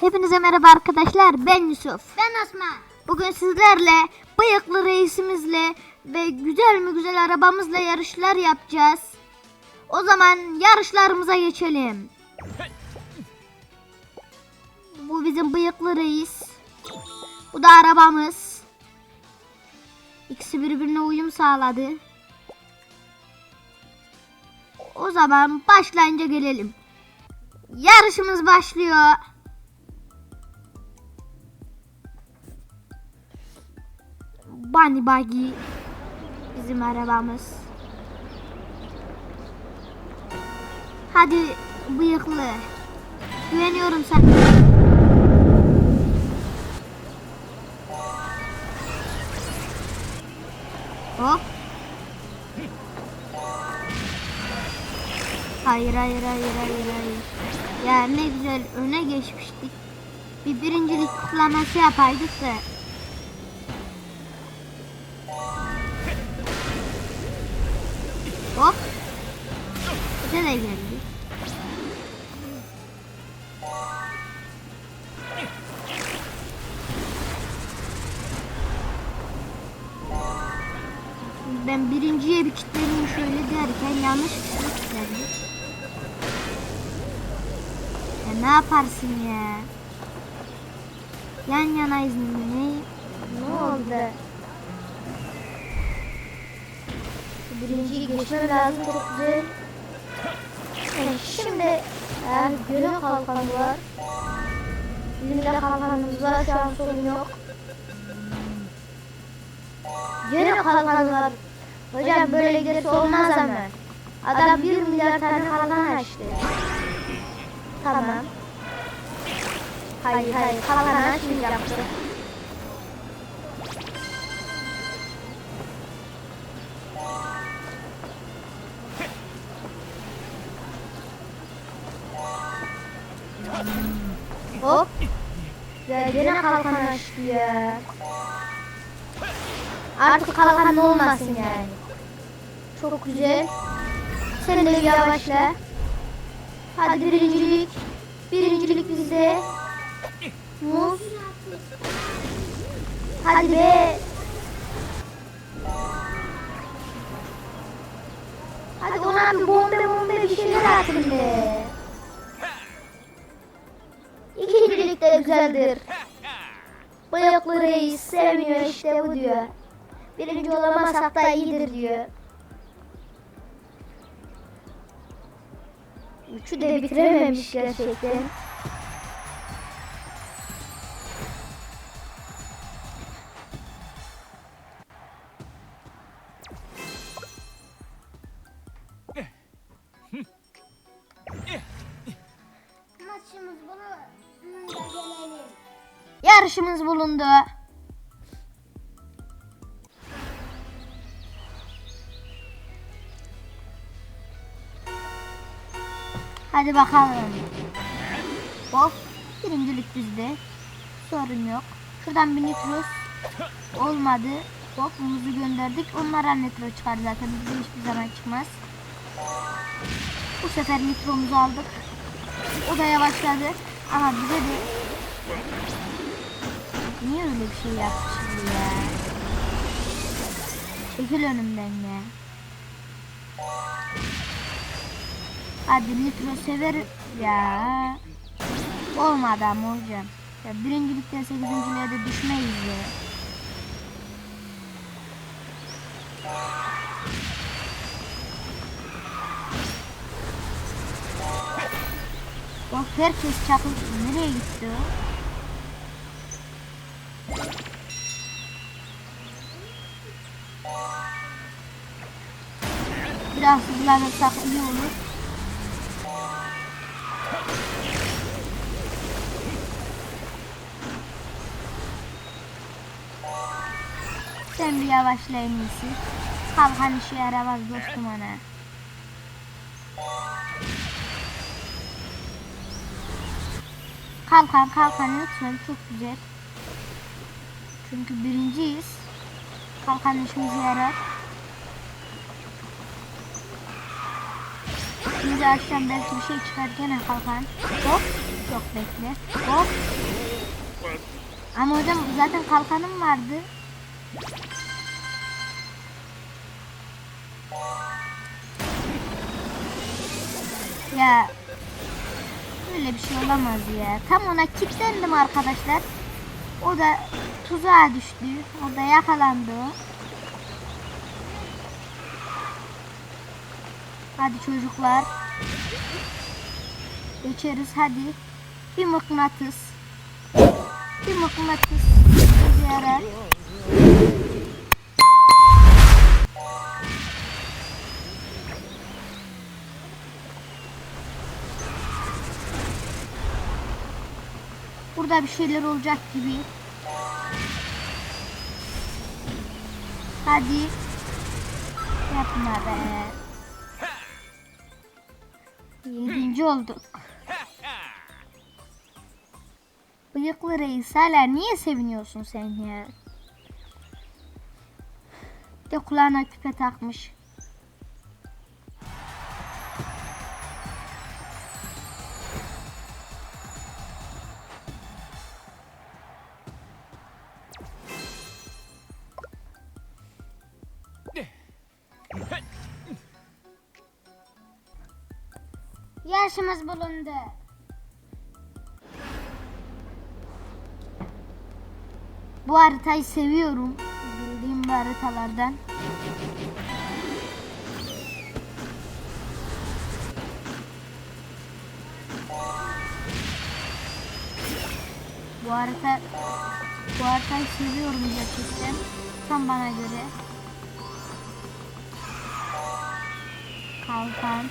Hepinize merhaba arkadaşlar. Ben Yusuf. Ben Osman. Bugün sizlerle bıyıklı reisimizle ve güzel mi güzel arabamızla yarışlar yapacağız. O zaman yarışlarımıza geçelim. Bu bizim bıyıklı reis. Bu da arabamız. İkisi birbirine uyum sağladı. O zaman başlayınca gelelim. Yarışımız başlıyor. Bunny Buggy bizim arabamız. Hadi bıyıklı. Güveniyorum sana. Hop. Hayır hayır hayır hayır hayır. Ya ne güzel öne geçmiştik. Bir birincilik kutlaması yapaydık da. Hop. Bize de geldi. Ben birinciye bir kilitleneyim şöyle derken yanlış bir şey. Ya ne yaparsın ya? Yan yanayız ne? Ne oldu? Birinciyi geçmem lazım çok güzel. Evet, şimdi eğer göle kalkan var. Bizim de kalkanımız var şu an sorun yok. Göle kalkan var. Hocam böyle giderse olmaz ama. Adam bir milyar tane kalkan açtı. Tamam. Hayır hayır kalkan açmayacaktı. Kalkan açtı ya. Artık kalkan olmasın yani. Çok güzel. Sen de yavaşla. Hadi birincilik. Birincilik bizde. Muz. Hadi be. Hadi ona bir bombe bombe bir şeyler atın be. İkincilik de güzeldir. Bıyıklı reis sevmiyor işte bu diyor. Birinci olamazsak da iyidir diyor. Üçü de bitirememiş gerçekten. Yarışımız bulundu. Hadi bakalım. Hop. Birincilik bizde. Sorun yok. Şuradan bir nitros olmadı. Hop muzu gönderdik. Onlara nitro çıkar zaten. Bize hiçbir zaman çıkmaz. Bu sefer nitromuzu aldık. O da yavaşladı. Ama bize de Niye öyle bir şey yapmışız ya? Çekil önümden ya. Hadi nitro sever ya. Olmadı ama hocam. Ya birincilikten sekizinciliğe de düşmeyiz ya. Bak herkes çakıl. Nereye gitti o? Biraz hızlanırsak iyi olur. Sen bir yavaşla en iyisi. Kalkan işe yaramaz dostum ana. Kalkan kalkan lütfen çok güzel. Çünkü birinciyiz. Kalkan işimize yarar. Şimdi açacağım belki bir şey çıkar gene kalkan. Hop. Yok bekle. Hop. Ama hocam zaten kalkanım vardı. Ya Böyle bir şey olamaz ya. Tam ona kilitlendim arkadaşlar. O da tuzağa düştü. Orada yakalandı o. Hadi çocuklar. Geçeriz hadi. Bir mıknatıs. Bir mıknatıs. Yarar. Burada bir şeyler olacak gibi. Hadi. Yapma be. Yedinci olduk. Bıyıklı reis hala niye seviniyorsun sen ya? Bir de kulağına küpe takmış. Yaşımız bulundu. Bu haritayı seviyorum. Bildiğim bu haritalardan. Bu harita bu haritayı seviyorum gerçekten. Tam bana göre. Kalkan.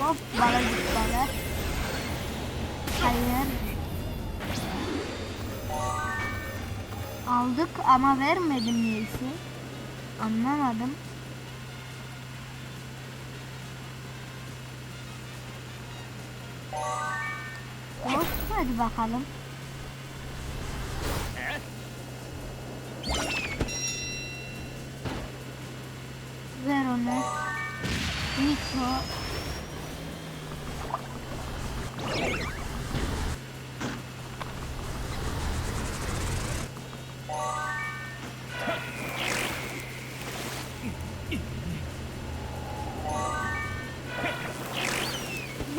Hop bala git bala. Hayır. Aldık ama vermedim niyeyse. Anlamadım. Hop hadi bakalım. Ver onu. Bu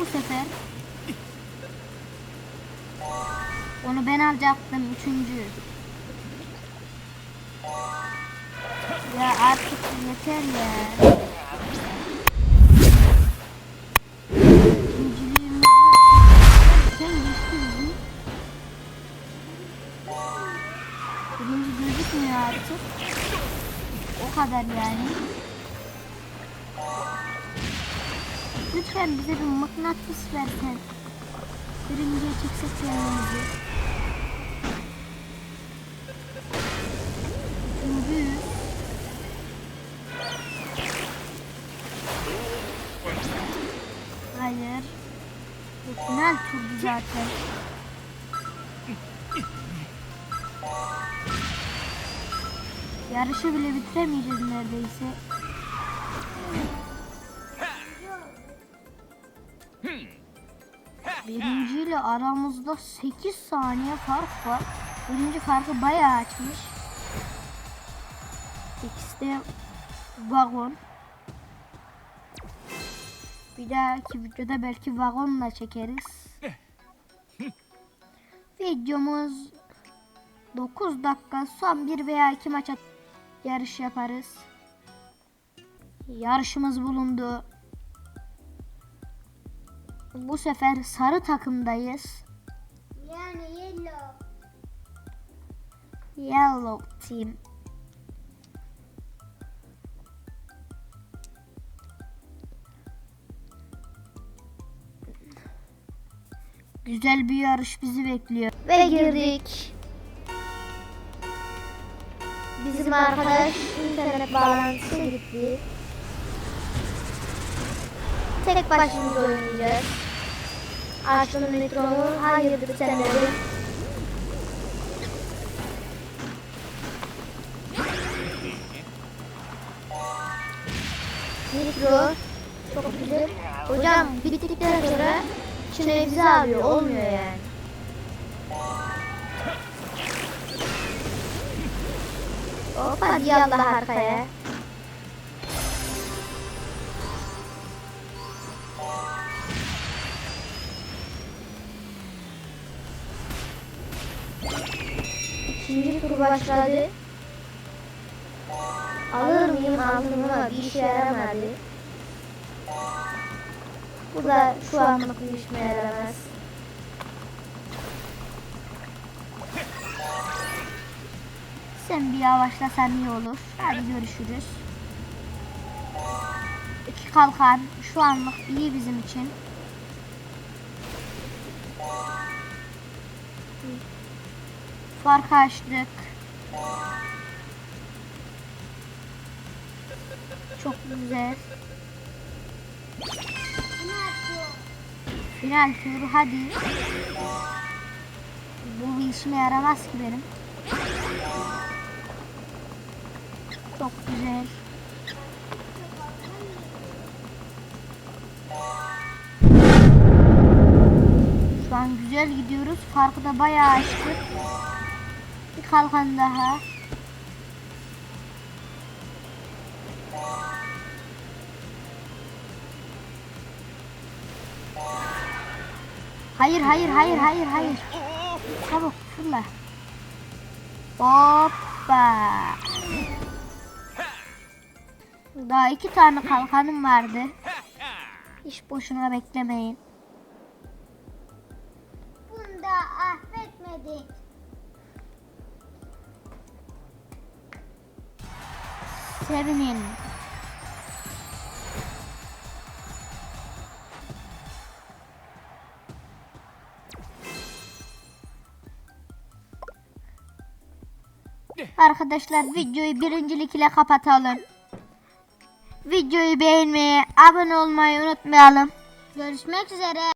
sefer onu ben alacaktım üçüncü. Ya artık yeter ya. Birinci gözükmüyor artık. O kadar yani. Lütfen bize bir mıknatıs versen. Birinciye çeksek kendimizi. Üçüncü. Hayır. Bu final turdu zaten. Yarışı bile bitiremeyeceğiz neredeyse. Birinciyle aramızda 8 saniye fark var. Birinci farkı bayağı açmış. İkisi de vagon. Bir dahaki videoda belki vagonla çekeriz. Videomuz 9 dakika son bir veya iki maç at- yarış yaparız. Yarışımız bulundu. Bu sefer sarı takımdayız. Yani yellow. Yellow team. Güzel bir yarış bizi bekliyor. Ve girdik. Bizim arkadaş internet bağlantısı gitti. Tek başımıza oynayacağız. Açtım mikrofonu. Hayırdır sen dedim. Mikro. Çok güzel. Hocam bittikten sonra içine bizi arıyor. Olmuyor yani. Hop hadi yallah arkaya. İkinci tur başladı. Alır mıyım aldım ama bir işe yaramadı. Bu da şu anlık bir işime yaramaz. Sen bir yavaşlasan iyi olur. Hadi görüşürüz. İki kalkan şu anlık iyi bizim için. Fark açtık. Çok güzel. Final tur hadi. Bu işime yaramaz ki benim. Çok güzel. Şu an güzel gidiyoruz. Farkı da bayağı açtık. Bir kalkan daha. Hayır hayır hayır hayır hayır. Çabuk fırla. Hoppa. Daha iki tane kalkanım vardı. Hiç boşuna beklemeyin. Bunda affetmedik. Sevinin. Arkadaşlar videoyu birincilik ile kapatalım. Videoyu beğenmeyi, abone olmayı unutmayalım. Görüşmek üzere.